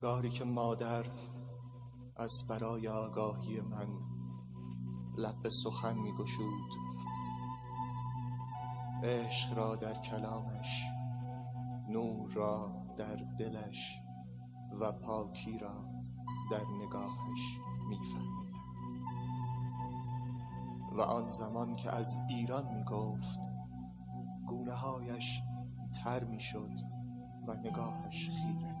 گاهی که مادر از برای آگاهی من لب به سخن می گشود عشق را در کلامش نور را در دلش و پاکی را در نگاهش می فهمیدم. و آن زمان که از ایران می گفت گونه هایش تر می شد و نگاهش خیره.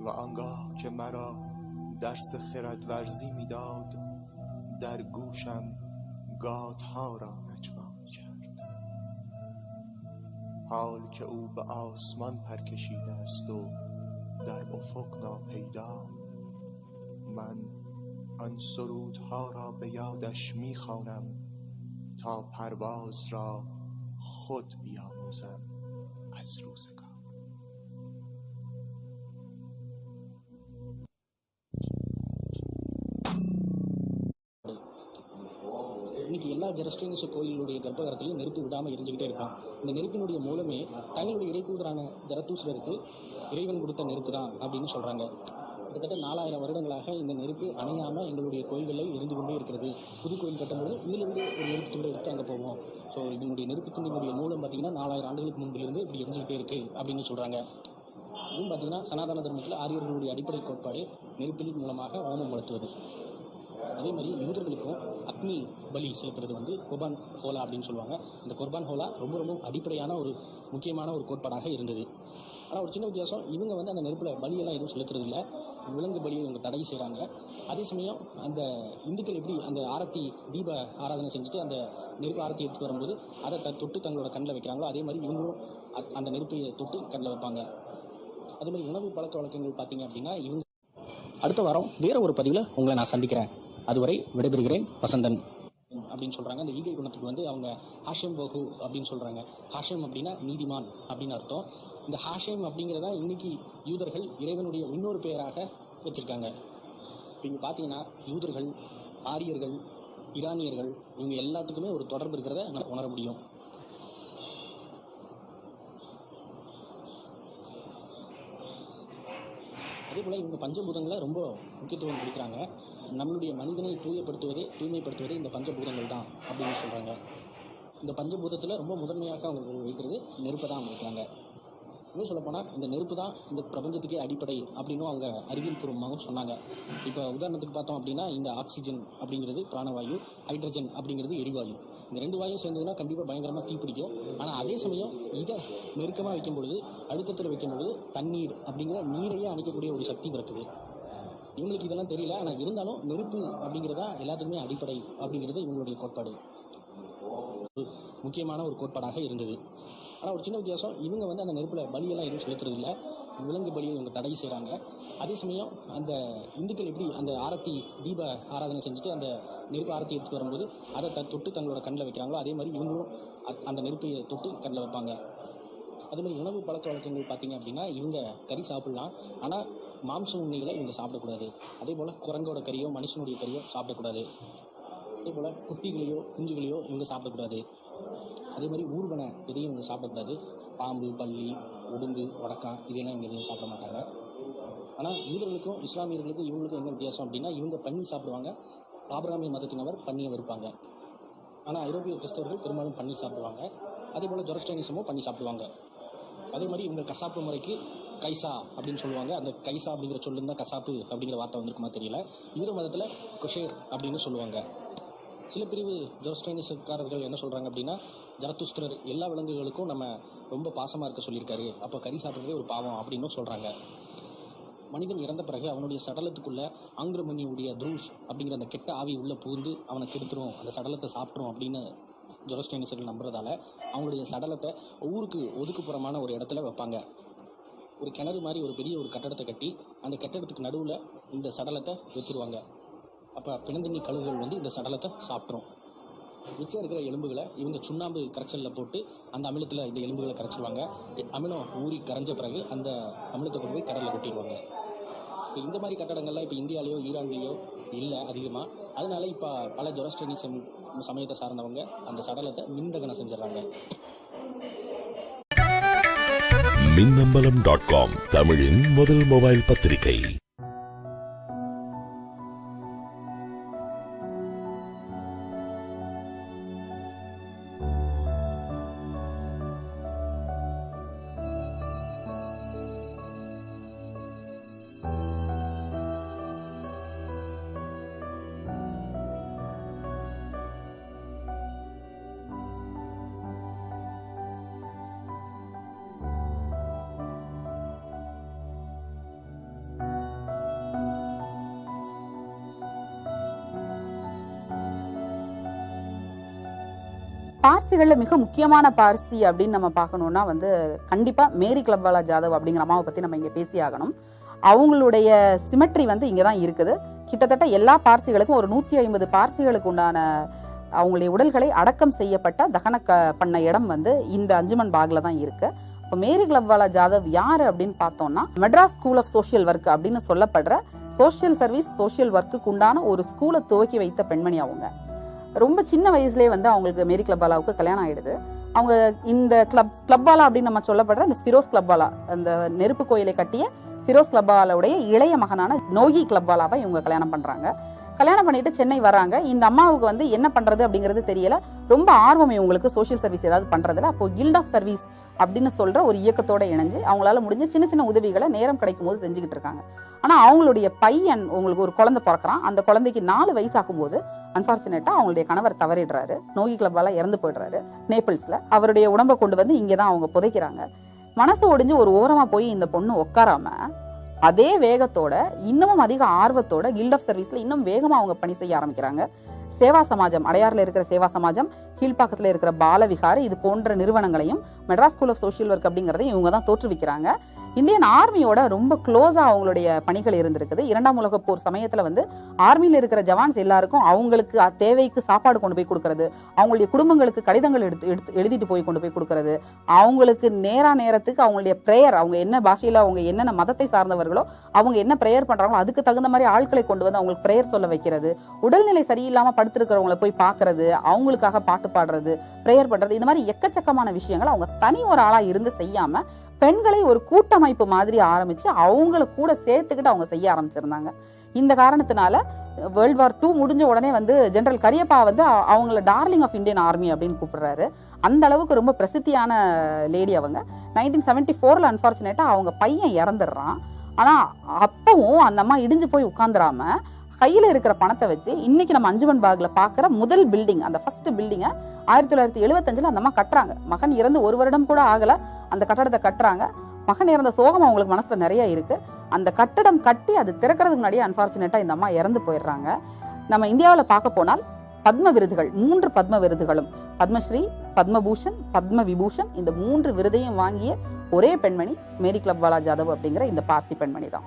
و آنگاه که مرا درس خردورزی می‌داد در گوشم گاتها را نجوا کرد. حال که او به آسمان پر کشیده است و در افق ناپیدا من آن سرودها را به یادش می‌خوانم تا پرواز را خود بیاموزم از روزگار. இன்னைக்கு எல்லா ஜெரஸ்டினிஸ் கோயிலுடைய கர்ப்பகரத்திலையும் நெருப்பு விடாமல் எரிஞ்சுக்கிட்டே இருக்கும் இந்த நெருப்பினுடைய மூலமே தங்களுடைய கூடுறான ஜெரதூசுலருக்கு இறைவன் கொடுத்த நெருப்பு தான் அப்படின்னு சொல்றாங்க. கிட்டத்தட்ட நாலாயிரம் வருடங்களாக இந்த நெருப்பு அணையாமல் எங்களுடைய கோயில்களில் இருந்து கொண்டே இருக்கிறது. புது கோயில் கட்டும்போது இதிலிருந்து ஒரு நெருப்பு துண்டை எடுத்து அங்கே போவோம். ஸோ இதனுடைய நெருப்பு துண்டினுடைய மூலம் பார்த்தீங்கன்னா நாலாயிரம் ஆண்டுகளுக்கு முன்பிலிருந்து இப்படி எரிஞ்சுக்கிட்டே இருக்கு அப்படின்னு சொல்றாங்க. இதுவும் பார்த்தீங்கன்னா சனாதன தர்மத்தில் ஆரியர்களுடைய அடிப்படை கோட்பாடு நெருப்பின் மூலமாக ஓமம் வளர்த்துவது. அதே மாதிரி யூதர்களுக்கும் அக்னி பலி செலுத்துறது வந்து குர்பான் ஹோலா அப்படின்னு சொல்லுவாங்க. இந்த குர்பான் ஹோலா ரொம்ப ரொம்ப அடிப்படையான ஒரு முக்கியமான ஒரு கோட்பாடாக இருந்தது. ஆனால் ஒரு சின்ன வித்தியாசம் இவங்க வந்து அந்த நெருப்பில் பலியெல்லாம் எதுவும் செலுத்துறது இல்லை விலங்கு பலியை இவங்க தடை செய்கிறாங்க அதே சமயம் அந்த இந்துக்கள் எப்படி அந்த ஆரத்தி தீப ஆராதனை செஞ்சுட்டு அந்த நெருப்பு ஆரத்தி எடுத்து வரும்போது அதை த தொட்டு தங்களோட கண்ணில் வைக்கிறாங்களோ அதே மாதிரி இவங்களும் அந்த நெருப்பை தொட்டு கண்ணில் வைப்பாங்க. அதே மாதிரி உணவு பழக்க வழக்கங்கள் பார்த்தீங்க அப்படின்னா இவங்க அடுத்த வாரம் வேற ஒரு பதிவில் உங்களை நான் சந்திக்கிறேன். அதுவரை விடைபெறுகிறேன் வசந்தன். அப்படின்னு சொல்றாங்க. அந்த ஈகை குணத்துக்கு வந்து அவங்க ஹாஷம் பகு அப்படின்னு சொல்றாங்க. ஹாஷம் அப்படின்னா நீதிமான் அப்படின்னு அர்த்தம். இந்த ஹாஷம் அப்படிங்கிறத இன்னைக்கு யூதர்கள் இறைவனுடைய இன்னொரு பெயராக வச்சிருக்காங்க. இப்போ இங்கே பார்த்தீங்கன்னா யூதர்கள் ஆரியர்கள் ஈரானியர்கள் இவங்க எல்லாத்துக்குமே ஒரு தொடர்பு இருக்கிறத உணர முடியும். அதே போல் இவங்க பஞ்சபூதங்களை ரொம்ப முக்கியத்துவம் கொடுக்குறாங்க. நம்மளுடைய மனிதனை தூயப்படுத்துவதே தூய்மைப்படுத்துவதே இந்த பஞ்சபூதங்கள் தான் அப்படின்னு சொல்கிறாங்க இந்த பஞ்சபூதத்தில் ரொம்ப முதன்மையாக அவங்க வைக்கிறது நெருப்பை தான் அவங்க வைக்கிறாங்க. இன்னும் சொல்லப்போனால் இந்த நெருப்பு தான் இந்த பிரபஞ்சத்துக்கே அடிப்படை அப்படின்னும் அவங்க அறிவியல் பூர்வமாகவும் சொன்னாங்க. இப்போ உதாரணத்துக்கு பார்த்தோம் அப்படின்னா இந்த ஆக்சிஜன் அப்படிங்கிறது பிராணவாயு ஹைட்ரஜன் அப்படிங்கிறது எரிவாயு. இந்த ரெண்டு வாயும் சேர்ந்ததுன்னா கண்டிப்பாக பயங்கரமாக தீ பிடிக்கும். ஆனால் அதே சமயம் இதை நெருக்கமாக வைக்கும் பொழுது அழுத்தத்தில் வைக்கும் பொழுது தண்ணீர் அப்படிங்கிற நீரையே அணைக்கக்கூடிய ஒரு சக்தி பிறக்குது. இவங்களுக்கு இதெல்லாம் தெரியல. ஆனால் இருந்தாலும் நெருப்பு அப்படிங்கிறதா எல்லாத்துக்குமே அடிப்படை அப்படிங்கிறது இவங்களுடைய கோட்பாடு. முக்கியமான ஒரு கோட்பாடாக இருந்தது. ஆனால் ஒரு சின்ன வித்தியாசம் இவங்க வந்து அந்த நெருப்பில் பலியெல்லாம் எதுவும் செலுத்துறது இல்லை விலங்கு பலியை இவங்க தடை செய்கிறாங்க அதே சமயம் அந்த இந்துக்கள் எப்படி அந்த ஆரத்தி தீப ஆராதனை செஞ்சுட்டு அந்த நெருப்பு ஆரத்தி எடுத்துகிட்டு வரும்போது அதை த தொட்டு தங்களோட கண்ணில் வைக்கிறாங்களோ அதே மாதிரி இவங்களும் அந்த நெருப்பை தொட்டு கண்ணில் வைப்பாங்க. அதே மாதிரி உணவு பழக்க வழக்கங்கள் பார்த்தீங்க அப்படின்னா இவங்க கறி சாப்பிடலாம். ஆனால் மாம்ச உண்மைகளை இவங்க சாப்பிடக்கூடாது. அதே போல் குரங்கோட கறியோ மனுஷனுடைய கறியோ சாப்பிடக்கூடாது. அதே போல் குட்டிகளையோ குஞ்சுகளையோ இவங்க சாப்பிடக்கூடாது. அதே மாதிரி ஊர்வன எதையும் இவங்க சாப்பிடக்கூடாது பாம்பு பள்ளி உடும்பு வடக்கான் இதெல்லாம் இவங்க எதையும் சாப்பிட மாட்டாங்க. ஆனால் யூதர்களுக்கும் இஸ்லாமியர்களுக்கும் இவங்களுக்கும் என்ன வித்தியாசம் அப்படின்னா இவங்க பன்னி சாப்பிடுவாங்க. ஆபிராமிய மதத்தினவர் பன்னியை வெறுப்பாங்க. ஆனால் ஐரோப்பிய கிறிஸ்தவர்கள் பெரும்பாலும் பன்னி சாப்பிடுவாங்க. அதே போல் ஜொரஸ்டைனிசமும் பண்ணி சாப்பிடுவாங்க. அதே மாதிரி இவங்க கசாப்பு முறைக்கு கைசா அப்படின்னு சொல்லுவாங்க. அந்த கைசா அப்படிங்கிற சொல்லுந்தான் கசாப்பு அப்படிங்கிற வார்த்தை வந்திருக்குமா தெரியல. யூத மதத்தில் கொஷேர் அப்படின்னு சொல்லுவாங்க. சில பிரிவு ஜோஸ்டைனிஸ்காரர்கள் என்ன சொல்கிறாங்க அப்படின்னா ஜரத்துஸ்திரர் எல்லா விலங்குகளுக்கும் நம்ம ரொம்ப பாசமாக இருக்க சொல்லியிருக்காரு. அப்போ கறி சாப்பிட்றதே ஒரு பாவம் அப்படின்னு சொல்கிறாங்க மனிதன் இறந்த பிறகு அவனுடைய சடலத்துக்குள்ள ஆங்கிரமணியுடைய த்ரூஷ் அப்படிங்கிற அந்த கெட்ட ஆவி உள்ளே புகுந்து அவனை கெடுத்துரும். அந்த சடலத்தை சாப்பிட்ரும் அப்படின்னு ஜொரஸ்டைனிசர்கள் நம்புறதால அவங்களுடைய சடலத்தை ஊருக்கு ஒதுக்குப்புறமான ஒரு இடத்துல வைப்பாங்க. ஒரு கிணறு மாதிரி ஒரு பெரிய ஒரு கட்டடத்தை கட்டி அந்த கட்டடத்துக்கு நடுவில் இந்த சடலத்தை வச்சிருவாங்க. அப்போ பிணந்தண்ணி கழுகுகள் வந்து இந்த சடலத்தை சாப்பிட்ரும் மிச்சம் இருக்கிற எலும்புகளை இவங்க சுண்ணாம்பு கரைச்சலில் போட்டு அந்த அமிலத்தில் இந்த எலும்புகளை கரைச்சிடுவாங்க அமிலம் ஊறி கரைஞ்ச பிறகு அந்த அமிலத்தை கொண்டு போய் கடலில் கொட்டிடுவாங்க. இப்போ இந்த மாதிரி கட்டடங்கள்லாம் இப்போ இந்தியாலேயோ ஈரான்லேயோ இல்லை அதிகமாக அதனால இப்போ பல ஜொரஸ்டனிசம் சமயத்தை சார்ந்தவங்க அந்த சடலத்தை மின்தகனம் செஞ்சிடறாங்க. மின்னம்பலம் டாட் காம் தமிழின் முதல் மொபைல் பத்திரிகை. பார்சிகளில் மிக முக்கியமான பார்சி அப்படின்னு நம்ம பார்க்கணும்னா வந்து கண்டிப்பாக மேரி கிளப்வாலா ஜாதவ் அப்படிங்கிற அம்மாவை பற்றி நம்ம இங்கே பேசி ஆகணும். அவங்களுடைய சிமெட்ரி வந்து இங்கே தான் இருக்குது. கிட்டத்தட்ட எல்லா பார்சிகளுக்கும் ஒரு நூற்றி ஐம்பது பார்சிகளுக்கு உண்டான அவங்களுடைய உடல்களை அடக்கம் செய்யப்பட்ட தகன க பண்ண இடம் வந்து இந்த அஞ்சுமன் பாக்ல தான் இருக்குது இப்போ மேரி கிளப்வாலா ஜாதவ் யார் அப்படின்னு பார்த்தோம்னா Madras school of social work அப்படின்னு சொல்லப்படுற சோஷியல் சர்வீஸ் சோஷியல் ஒர்க்குக்கு உண்டான ஒரு ஸ்கூலை துவக்கி வைத்த பெண்மணி அவங்க. ரொம்ப சின்ன வயசுலேயே வந்து அவங்களுக்கு மேரி கிளப்பாலாவுக்கு கல்யாணம் ஆயிடுது. அவங்க இந்த கிளப் கிளப்பாலா அப்படின்னு நம்ம சொல்லப்படுற அந்த ஃபிரோஸ் கிளப்பாலா அந்த நெருப்பு கோயிலை கட்டிய ஃபிரோஸ் கிளப்பாலாவுடைய இளைய மகனான நோகி கிளப்பாலாவை இவங்க கல்யாணம் பண்றாங்க. கல்யாணம் பண்ணிட்டு சென்னை வராங்க. இந்த அம்மாவுக்கு வந்து என்ன பண்றது அப்படிங்கிறது தெரியல. ரொம்ப ஆர்வம் இவங்களுக்கு சோஷியல் சர்வீஸ் ஏதாவது பண்றதுல. அப்போ கில்ட் ஆஃப் சர்வீஸ் அப்படின்னு சொல்ற ஒரு இயக்கத்தோட இணைஞ்சு அவங்களால முடிஞ்ச சின்ன சின்ன உதவிகளை நேரம் கிடைக்கும் போது செஞ்சுக்கிட்டு இருக்காங்க. ஆனா அவங்களுடைய பையன் உங்களுக்கு ஒரு குழந்தை பிறக்கிறான். அந்த குழந்தைக்கு நாலு வயசாகும் போது அன்பார்ச்சுனேட்டா அவங்களுடைய கணவர் தவறிடுறாரு. நோய் கிளப்பால இறந்து போயிடுறாரு. நேபிள்ஸ்ல அவருடைய உடம்பை கொண்டு வந்து இங்கே தான் அவங்க புதைக்கிறாங்க. மனசு ஒடிஞ்சு ஒரு ஓரமா போய் இந்த பொண்ணு உட்காராம அதே வேகத்தோட இன்னமும் அதிக ஆர்வத்தோட கில்ட் ஆஃப் சர்வீஸ்ல இன்னும் வேகமா அவங்க பணி செய்ய ஆரம்பிக்கிறாங்க. சேவா சமாஜம் அடையாறுல இருக்கிற சேவா சமாஜம் கீழ்ப்பாக்கத்தில் இருக்கிற பாலவிகார் இது போன்ற நிறுவனங்களையும் Madras school of social work அப்படிங்கிறதையும் இவங்க தான் தோற்றுவிக்கிறாங்க. இந்தியன் ஆர்மியோட ரொம்ப க்ளோஸா அவங்களுடைய பணிகள் இருந்திருக்குது. இரண்டாம் உலக போர் சமயத்துல வந்து ஆர்மியில் இருக்கிற ஜவான்ஸ் எல்லாருக்கும் அவங்களுக்கு தேவைக்கு சாப்பாடு கொண்டு போய் கொடுக்கறது அவங்களுடைய குடும்பங்களுக்கு கடிதங்கள் எடுத்து எடுத்து எழுதிட்டு போய் கொண்டு போய் கொடுக்கறது அவங்களுக்கு நேரா நேரத்துக்கு அவங்களுடைய ப்ரேயர் அவங்க என்ன பாஷையில் அவங்க என்னென்ன மதத்தை சார்ந்தவர்களோ அவங்க என்ன ப்ரேயர் பண்றாங்களோ அதுக்கு தகுந்த மாதிரி ஆட்களை கொண்டு வந்து அவங்களுக்கு ப்ரேயர் சொல்ல வைக்கிறது. உடல்நிலை சரியில்லாம படுத்திருக்கிறவங்கள போய் பார்க்கறது அவங்களுக்காக பாட்டு பாடுறது ப்ரேயர் பண்றது இந்த மாதிரி எக்கச்சக்கமான விஷயங்களை அவங்க தனி ஒரு ஆளா இருந்து செய்யாம பெண்களை ஒரு கூட்டமைப்பு மாதிரி ஆரம்பிச்சு அவங்கள கூட சேர்த்துக்கிட்டு அவங்க செய்ய ஆரம்பிச்சிருந்தாங்க. இந்த காரணத்தினால வேர்ல்ட் வார் டூ முடிஞ்ச உடனே வந்து ஜெனரல் கரியப்பா வந்து அவங்கள டார்லிங் ஆஃப் இந்தியன் ஆர்மி அப்படின்னு கூப்பிடுறாரு. அந்த அளவுக்கு ரொம்ப பிரசித்தியான லேடி அவங்க. நைன்டீன் செவன்டி ஃபோர்ல அன்பார்ச்சுனேட்டா அவங்க பையன் இறந்துடுறான். ஆனா அப்பவும் அந்த அம்மா இடிஞ்சு போய் உட்காந்துராம கையில் இருக்கிற பணத்தை வச்சு இன்னைக்கு நம்ம அஞ்சுமன் பாகில் பார்க்குற முதல் பில்டிங் அந்த ஃபர்ஸ்ட் பில்டிங்கை ஆயிரத்தி தொள்ளாயிரத்தி எழுபத்தஞ்சில் அந்த அம்மா கட்டுறாங்க. மகன் இறந்து ஒரு வருடம் கூட ஆகலை. அந்த கட்டடத்தை கட்டுறாங்க. மகன் இறந்த சோகம் அவங்களுக்கு மனசில் நிறைய இருக்குது அந்த கட்டடம் கட்டி அது திறக்கிறதுக்கு முன்னாடியே அன்ஃபார்ச்சுனேட்டாக இந்த அம்மா இறந்து போயிடுறாங்க. நம்ம இந்தியாவில் பார்க்க போனால் பத்ம விருதுகள் மூன்று பத்ம விருதுகளும். பத்மஸ்ரீ பத்மபூஷன் பத்ம விபூஷன் இந்த மூன்று விருதையும் வாங்கிய ஒரே பெண்மணி மேரி கிளப்வாலா ஜாதவ் அப்படிங்கிற இந்த பார்சி பெண்மணி தான்